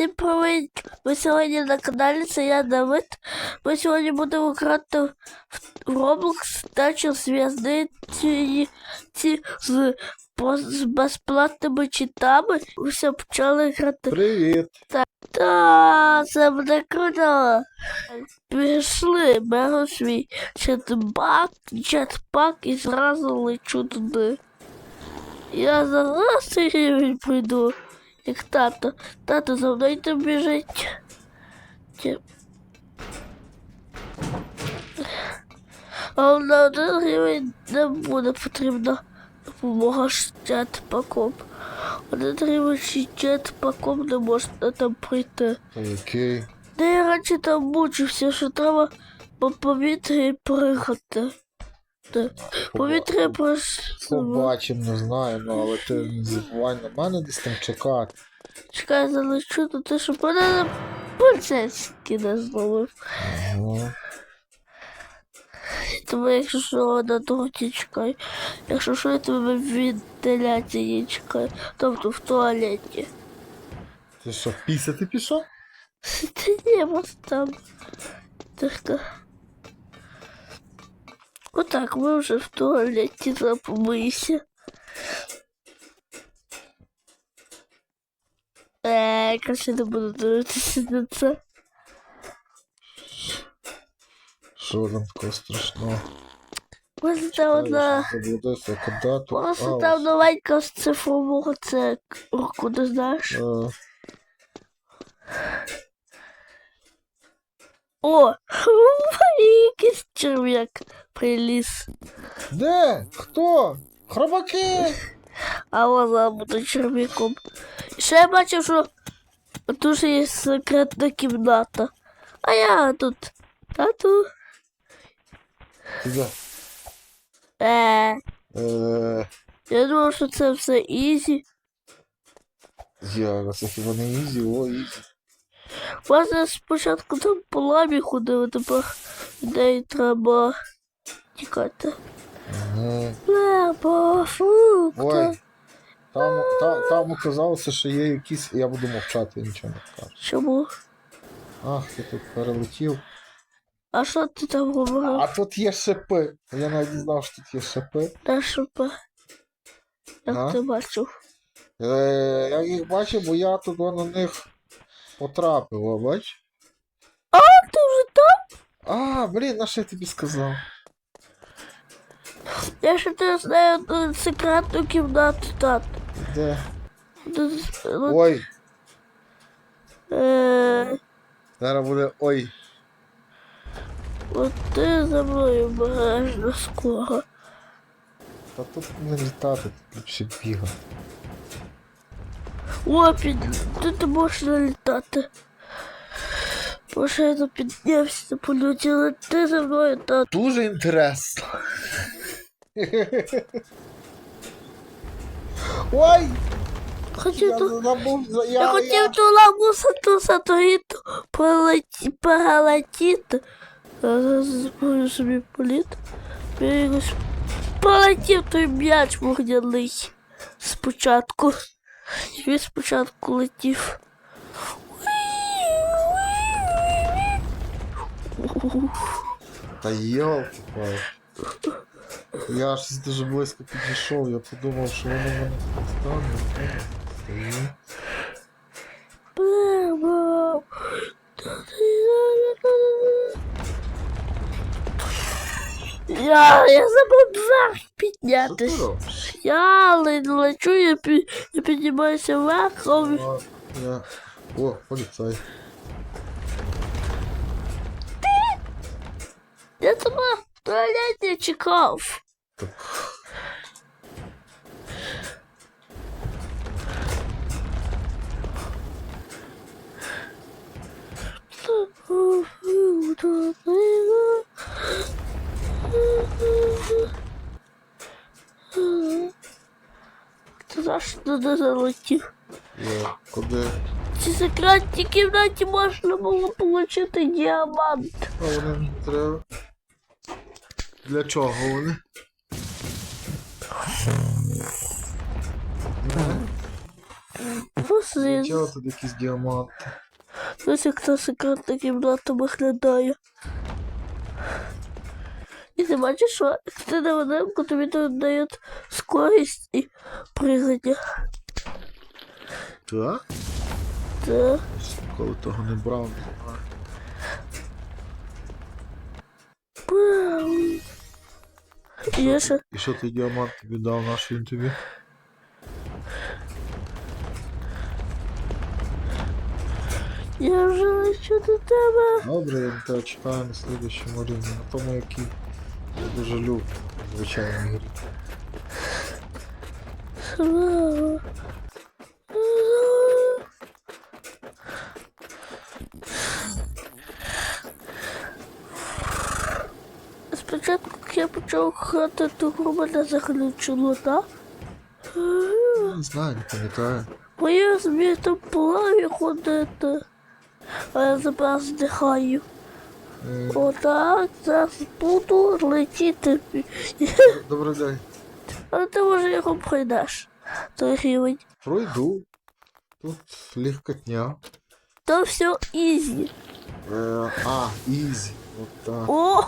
Всім привіт! Ми сьогодні на каналі це я Давид. Ми сьогодні будемо грати в Roblox дачу зв'язниці ці з, з безплатними читами. Все почали грати. Привіт. Та це буде круто. Пішли, беру свій чатбак, чатпак і зразу лечу туди. Я зараз прийду, як тато. Тато за мною там біжить. Але на один рівень не буде потрібна допомога з чатпаком. Один рівень з чатпаком не можна там прийти. Окей. Де я раніше там мучився, що треба по повітрі пригати. Повітря просто. Побачимо, не знаю, ну, але ти не забувай на мене десь там чекати. Чекай, залечу до те, щоб мене на поліцейський не зловив. Ага. Тому якщо що на дорогі чекай. Якщо що, я тебе в вентиляції чекаю. Тобто в туалеті. Ти що, пісяти пішов? Ні, ось там. Тихо. Отак, ми вже в туалеті запомийся. Е, краще не буду дивитися на це. Що там такого страшного? Ось там одна. Заблудився, куди тут? Ось А, там ось. новенька з цифрового це руку не знаєш. Е, О! Якийсь черв'як приліз. Де? Хто? Хробаки! А вона буде черв'яком. Ще я бачив, що тут є секретна кімната. А я тут. Тату. Е, Е, я думав, що це все ізі. Я, це хіба не ізі, о, ізі. Власне, спочатку там по лабі ходили, тепер ідеї треба тікати. Ага. Лебо, фрукта. Ой. Там, там, там оказалося, що є якісь. Я буду мовчати, я нічого не скажу. Чому? Ах, ти тут перелетів. А що ти там говорив? А тут є шипи. Я навіть не знав, що тут є шипи. Та шипа. Як А? ти бачив? Е, я їх бачив, бо я тут на них потрапив, о, бач? А, Ти вже там? А, блін, на що я тобі сказав? Я ще не знаю одну секретну кімнату тат. Де? Ой, Е, зараз буде ой. от ти за мною обережно скоро. Та тут не літати, тут ліпше бігати. О, під... тут можна літати. Може я піднявся на польоті, але ти за мною тат. Дуже інтересно. Ой! Хотів Я ту... Я я, хотів ту ламусу ту сатуріту полеті... перелетіти. Зараз зброю собі політ. Я якось пролетів той м'яч вогняний спочатку. Він спочатку летів. Та йолки Я щось дуже близько підійшов, я подумав, що воно мене стане. Стою. Прямо. Я, я забув вверх Що ти піднятись. робиш? Я але не лечу, я, пі, я піднімаюся вверх, а він- А, Я... О, поліцай. я тебе в туалеті чекав. Ти знаєш, туди залетів. Я... Куди? В цій секретній кімнаті можна було отримати діамант. А вони мені треба. Для чого вони? Просто Зачем тут якісь діаманти? Ось як та секретна кімната виглядає. І ти бачиш, що ти на воденку, тобі тут дають скорість і пригання. Так? Та Коли того не брав, не знаю. Є ще І що той діамант тобі дав, наш він тобі? я вже лечу до тебе. Добре, я на тебе чекаю на слідчому рівні, на тому, який я дуже люблю, звичайно, грі. Слава. Почав грати, то мене заглючило, так? Не знаю, не пам'ятаю. Бо я зміг там по лаві ходити, а я зараз здихаю. Е, Отак, зараз буду летіти. Добрий день. Але ти може його пройдеш. Той рівень. Пройду. Тут легкотня. То все ізі. Е, а, ізі. От так. О!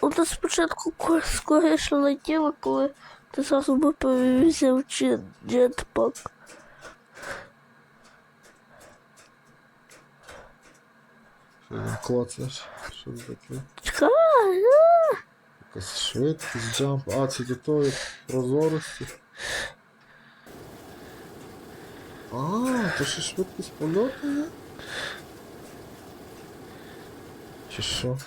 От спочатку ко- скоріше летіло, коли ти зразу би перевізив чи джетпак. Що там клацаєш? Що це таке? Чекай! а! Якась швидкість, джамп. А, це до того як прозорості. А, то ще швидкість польоту є? Чи що?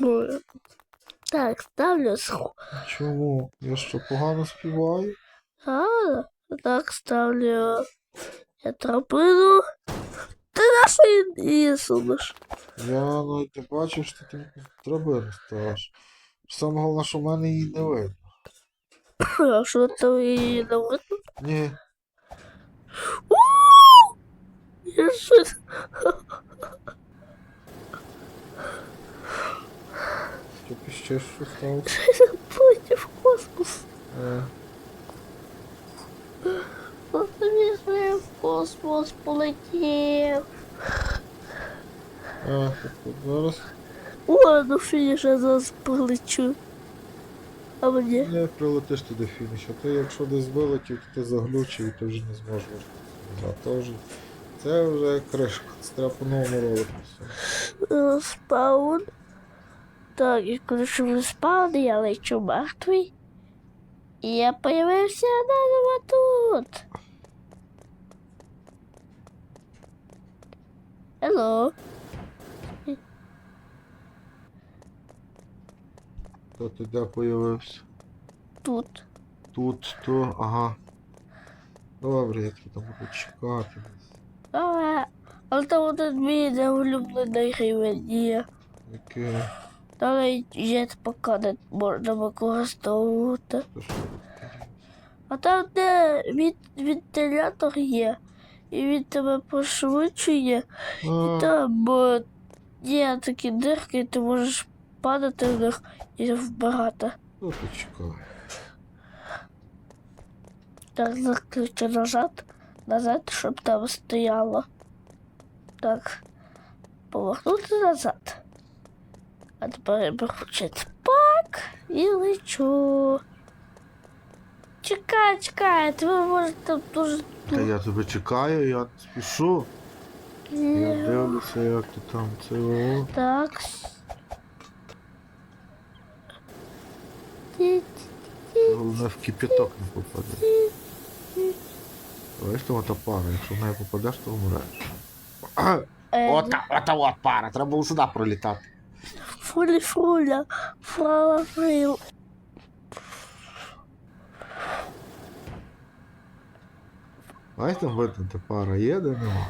Ну, Так, ставлю сху. Чому? Я що погано співаю? А, так ставлю. Я тропину. Ти на що її сунеш? Я навіть не бачив, що ти драбину ставиш. Саме головне, що в мене її не видно. А що там її не видно? Ні, Я щось тільки ще що став. полетів в космос. Е, От я в космос полетів. а, тут зараз О, ну фініш я зараз полечу. А мені? не прилетиш ти до фінішу. Ти якщо десь вилетів, то ти заглючив і ти вже не зможеш. А то вже це вже кришка. Це треба по новому ролику. Е, Спаун. Так, і коли що ви спали, я лечу мертвий. І я появився наново тут. Hello. То ти де появився? Тут. Тут, то, ага. Добре, я тебе там буду чекати. Але, але там один мій неулюблений рівень є. Яке? Далі jetpack не можна використовувати. А там, де вентилятор є, і він тебе пошвидшує, А, там е, є такі дирки, і ти можеш падати в них і вбирати. ну. Так, заключу назад, назад, щоб там стояло. Так, повернути назад. А тепер я беру jetpack і лечу. Чекай, чекай, ви можете там дуже Та я тебе чекаю, я спішу. Я дивлюся, як ти там це. о. Так. Ті- Головне в кипяток не попаде. Бачиш, там ота пара, якщо в неї попадеш, то вмреш. е, Ота, ота от пара, треба було сюди пролітати. Fule, fulha, fala frio. Ай там в этом-то пара є до нього.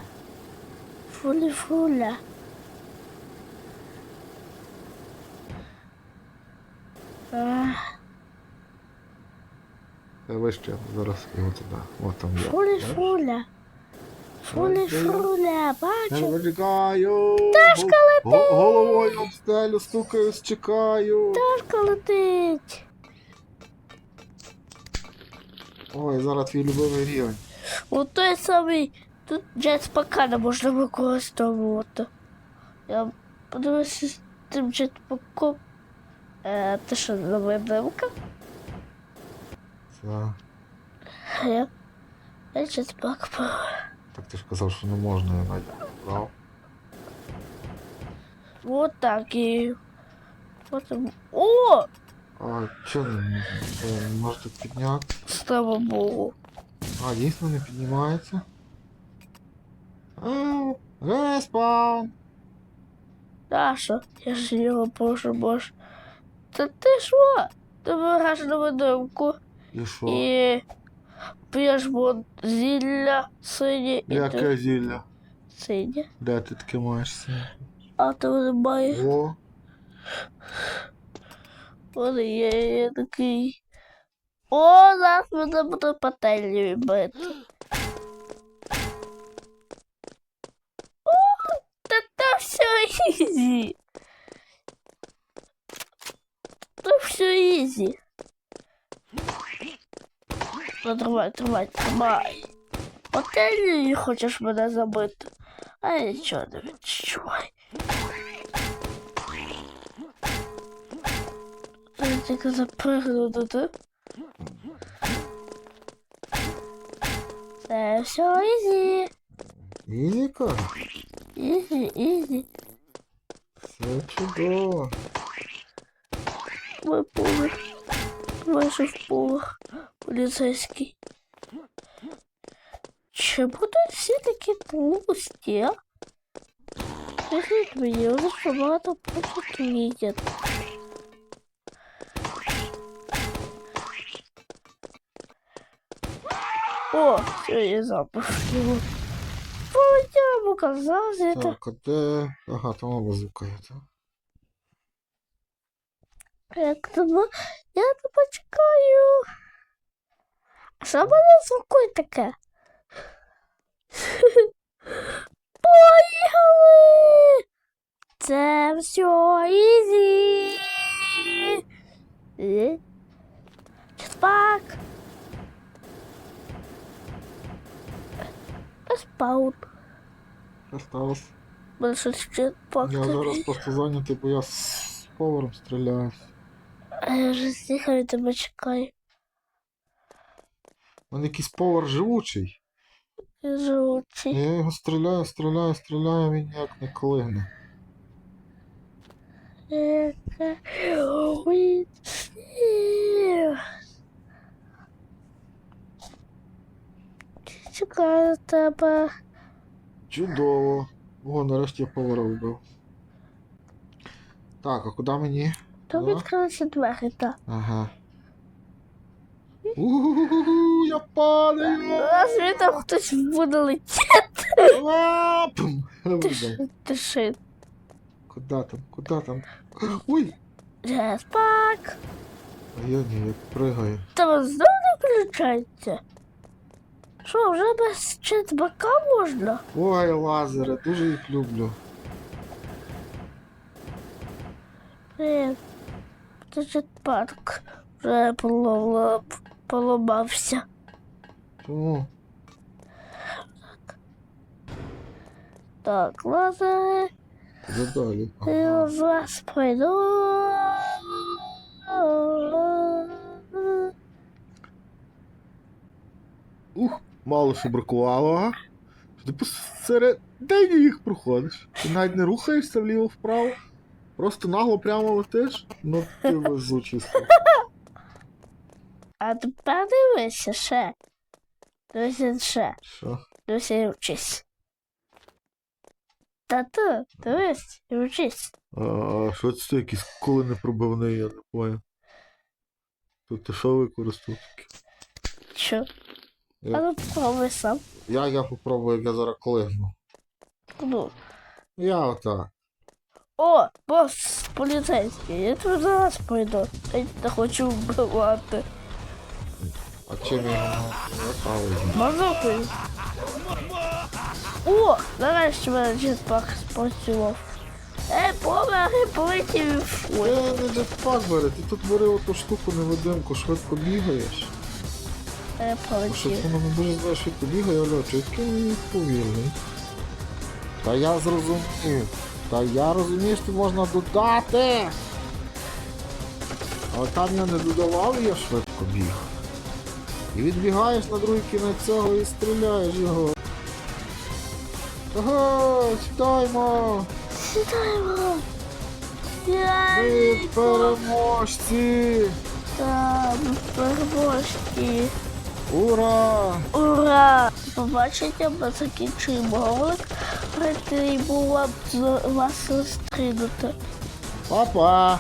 Фуля, фуля. Та вище зараз його туди. От там є. Фуля, фуля. Фуля, Я бачиш? почекаю. Пташка летить. Головою об стелю стукаюсь, чекаю. Пташка летить. Ой, зараз твій любимий рівень. От той самий. Тут джетпака не можна використовувати. Я подивився з тим джетпаком. Е, ти що, новинка? Це... Я, я джетпак брав. Так ти ж казав, що не можна, я навіть брав. Вот так і. Потім. О! А чого не, можете підняти? Слава Богу. А, дійсно не піднімається. А, респаун! Даша, я ж його прошу, бож. Та ти що? Ти береш новинку І що? і п'єш вон зілля синє і ти Яке зілля? синє. Де ти таке маєш синє? А ти немає. О, Вони є, я такий. О, зараз мене буде пательню бити. О, та це все ізі. Це все ізі. Ну, тримай, тримай, тримай. Пательню хочеш мене забити. А я нічого не відчуваю. Я тільки запригну туди. Це все ізі. Ізіка, Ізі, ізі. все чудово. Мой поверх. Майже в поверх. Поліцейський. Чи будуть всі такі пусті, а? Скажіть мені, вони що багато просто їдять. О, все, я запустила. Полетіла, показав, это. Так, а де. Ага, там оба звукає, так? Як тебе? Я тебе чекаю. Що мене звукує таке? Поїхали! Це все ізі. Спак. Спаун. Мене ще пак. Я зараз просто зайнятий, бо я з поваром стріляюсь. А я вже з'їхав тебе чекаю. Мене якийсь повар живучий. Живучий. Я його стріляю, стріляю, стріляю, він ніяк не колигне. Ой, Чекаю тебе. Чудово. О, нарешті я повара вбив. Так, а куди мені? То Да? відкрилися двері, так. Ага. У-у-у-у, я падаю! Від там хтось буде летіти. А, пум. Ти Вибач. що? Ти що? Куда там? Куда там? Ой! Джеспак. А я ні, як пригаю. Тебе знову не включається? Що, вже без четбака можна? Ой, лазери, дуже їх люблю. Привіт. Це jetpack вже поломав, поламався. Чому? Так, лазери. Де далі? Я вас пройду. Ух, мало що бракувало, ага. Ти посередині їх проходиш. Ти навіть не рухаєшся вліво-вправо. Просто нагло прямо летиш. Ну ти везучий. А тепер дивися ще. Дивися ще. Що? Дивися і вчись. Та ти, дивись і вчись. А що це якийсь коли не пробивний, я не понял. Тут ти що використав таке? Що? Я- А ну попробуй сам. Я, я попробую, як я зараз колигну. Ну, Я отак. О, бос поліцейський, я тут зараз прийду. Я не хочу вбивати. А чим його направив? Мазокою. О, нарешті мене джетпак спрацював. Ей, помери, полетів. Ой, Е, не джетпак бери, ти тут бери оту штуку невидимку, швидко бігаєш. я А Що полетів. воно не дуже знає, швидко бігає, алло, чи який він повільний. Та я зрозумів. Та я розумію, що можна додати. Але там я не додавав, я швидко біг. І відбігаєш на другий кінець цього і стріляєш його. Ага, читаймо! Сідаємо. Ми переможці! там переможці. Ура! Ура! Побачите, ми закінчуємо ролик. Приємно було б вас зустрінути. Па-па!